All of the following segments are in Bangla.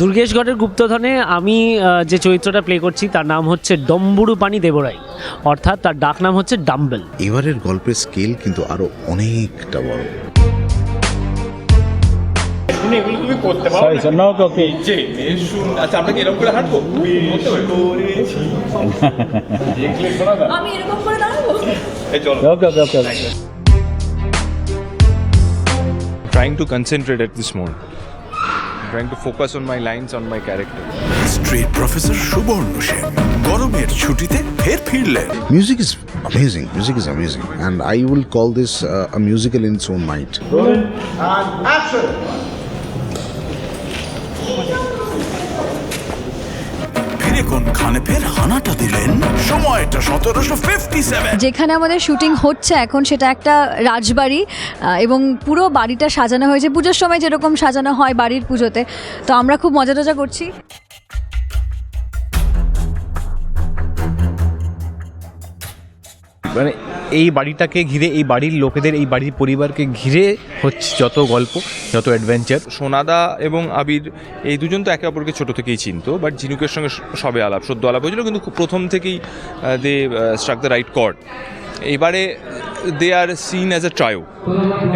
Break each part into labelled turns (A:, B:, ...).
A: দুর্গেশগড়ের গুপ্তধনে আমি যে চরিত্রটা প্লে করছি তার নাম হচ্ছে ডম্বুরু পানি দেবরাই। অর্থাৎ তার ডাক নাম হচ্ছে ডাম্বেল।
B: এবারের গল্পের স্কেল কিন্তু আরও অনেকটা বড়।
C: Sorry sir no? ওকে
D: আচ্ছা আমরা কি এরকম করে হাঁটবো?
E: আমি এরকম করে দাঁড়াবো?
D: এই চলো।
C: Okay okay okay okay
D: trying to concentrate at this moment. Trying to focus on my lines on my character
F: street professor Subarna Sen গরমের ছুটিতে ফের ফিরলেন
B: Music is amazing. Music is amazing, and I will call this uh, a musical in its own right.
F: ফিরে
E: যেখানে আমাদের শুটিং হচ্ছে এখন, সেটা একটা রাজবাড়ি এবং পুরো বাড়িটা সাজানো হয়েছে। পুজোর সময় যেরকম সাজানো হয় বাড়ির পুজোতে। তো আমরা খুব মজা টজা করছি।
G: মানে এই বাড়িটাকে ঘিরে, এই বাড়ির লোকেদের, এই বাড়ির পরিবারকে ঘিরে হচ্ছে যত গল্প, যত অ্যাডভেঞ্চার
D: সোনাদা এবং আবির, এই দুজন তো একে অপরকে ছোট থেকেই চিনতো বাট ঝিনুকের সঙ্গে সবে আলাপ, সদ্য আলাপ হয়েছিল, কিন্তু প্রথম থেকেই they struck the right chord এবারে they are seen as a trio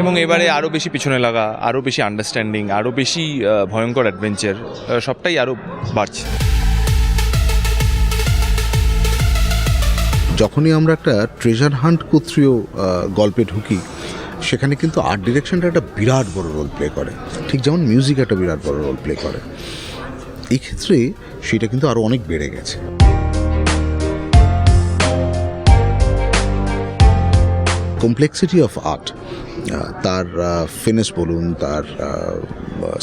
D: এবং এবারে আরও বেশি পিছনে লাগা আরও বেশি আন্ডারস্ট্যান্ডিং আরও বেশি ভয়ঙ্কর অ্যাডভেঞ্চার সবটাই আরও বাড়ছে।
B: যখনই আমরা একটা ট্রেজার হান্ট কর্তৃয় গল্পে ঢুকি, সেখানে কিন্তু আর্ট ডিরেকশনটা একটা বিরাট বড় রোল প্লে করে। ঠিক যেমন মিউজিক একটা বিরাট বড় রোল প্লে করে। এই ক্ষেত্রে সেটা কিন্তু আরও অনেক বেড়ে গেছে। কমপ্লেক্সিটি অফ আর্ট তার ফিনিশ বলুন, তার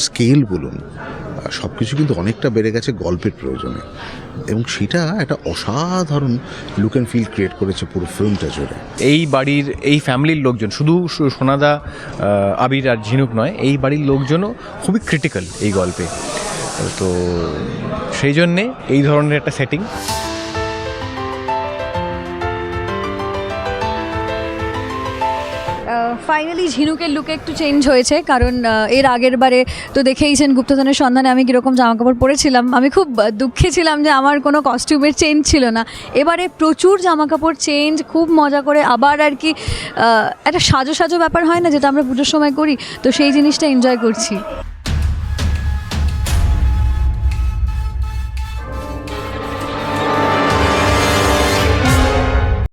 B: স্কেল বলুন সব কিছু কিন্তু অনেকটা বেড়ে গেছে গল্পের প্রয়োজনে। এবং সেটা একটা অসাধারণ লুক অ্যান্ড ফিল ক্রিয়েট করেছে পুরো ফিল্মটা জুড়ে।
G: এই বাড়ির, এই ফ্যামিলির লোকজন, শুধু সোনাদা আবির আর ঝিনুক নয়, এই বাড়ির লোকজনও খুবই ক্রিটিক্যাল এই গল্পে। তো সেই জন্যে এই ধরনের একটা সেটিং
E: ফাইনালি ঝিনুকের লুকে একটু চেঞ্জ হয়েছে, কারণ এর আগের বারে তো দেখেইছেন গুপ্তধনের সন্ধানে আমি কীরকম জামাকাপড় পরেছিলাম। আমি খুব দুঃখে ছিলাম যে আমার কোনো কস্টিউমের চেঞ্জ ছিল না। এবারে প্রচুর জামা কাপড় চেঞ্জ খুব মজা করে আবার আর কি একটা সাজো সাজো ব্যাপার হয় না, যেটা আমরা পুজোর সময় করি, তো সেই জিনিসটা এনজয় করছি।